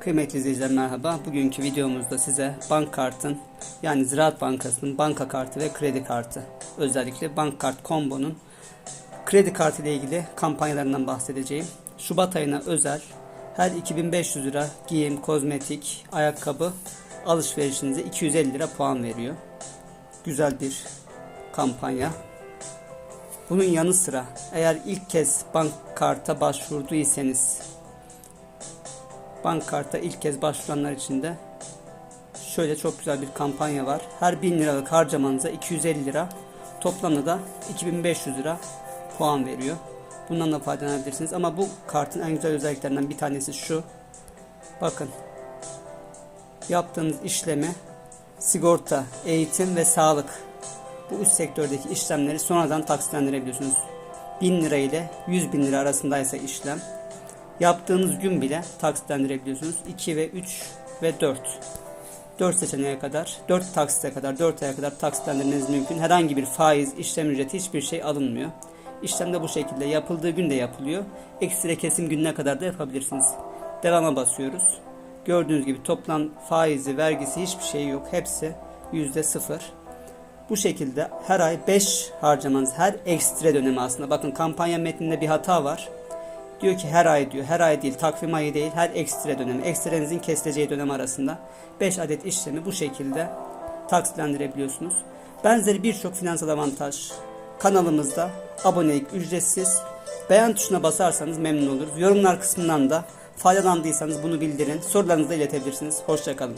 Kıymetli izleyiciler merhaba. Bugünkü videomuzda size bank kartın yani Ziraat Bankası'nın banka kartı ve kredi kartı özellikle bank kart kombonun kredi kartı ile ilgili kampanyalarından bahsedeceğim. Şubat ayına özel her 2500 lira giyim, kozmetik, ayakkabı alışverişinize 250 lira puan veriyor. Güzel bir kampanya. Bunun yanı sıra eğer ilk kez bank karta başvurduysanız bank karta ilk kez başvuranlar için de şöyle çok güzel bir kampanya var. Her 1000 liralık harcamanıza 250 lira toplamda da 2500 lira puan veriyor. Bundan da faydalanabilirsiniz ama bu kartın en güzel özelliklerinden bir tanesi şu. Bakın yaptığınız işlemi sigorta, eğitim ve sağlık bu üst sektördeki işlemleri sonradan taksitlendirebiliyorsunuz. 1000 lira ile 100 bin lira arasındaysa işlem yaptığınız gün bile taksitlendirebiliyorsunuz. 2 ve 3 ve 4. 4 seçeneğe kadar, 4 taksite kadar, 4 aya kadar taksitlendirmeniz mümkün. Herhangi bir faiz, işlem ücreti hiçbir şey alınmıyor. İşlem de bu şekilde yapıldığı gün de yapılıyor. Ekstra kesim gününe kadar da yapabilirsiniz. Devama basıyoruz. Gördüğünüz gibi toplam faizi, vergisi hiçbir şey yok. Hepsi %0. Bu şekilde her ay 5 harcamanız her ekstra dönemi aslında. Bakın kampanya metninde bir hata var. Diyor ki her ay diyor. Her ay değil, takvim ayı değil, her ekstra dönemi. Ekstrenizin kesileceği dönem arasında 5 adet işlemi bu şekilde taksitlendirebiliyorsunuz. Benzeri birçok finansal avantaj kanalımızda abonelik ücretsiz. Beğen tuşuna basarsanız memnun oluruz. Yorumlar kısmından da faydalandıysanız bunu bildirin. Sorularınızı da iletebilirsiniz. Hoşçakalın.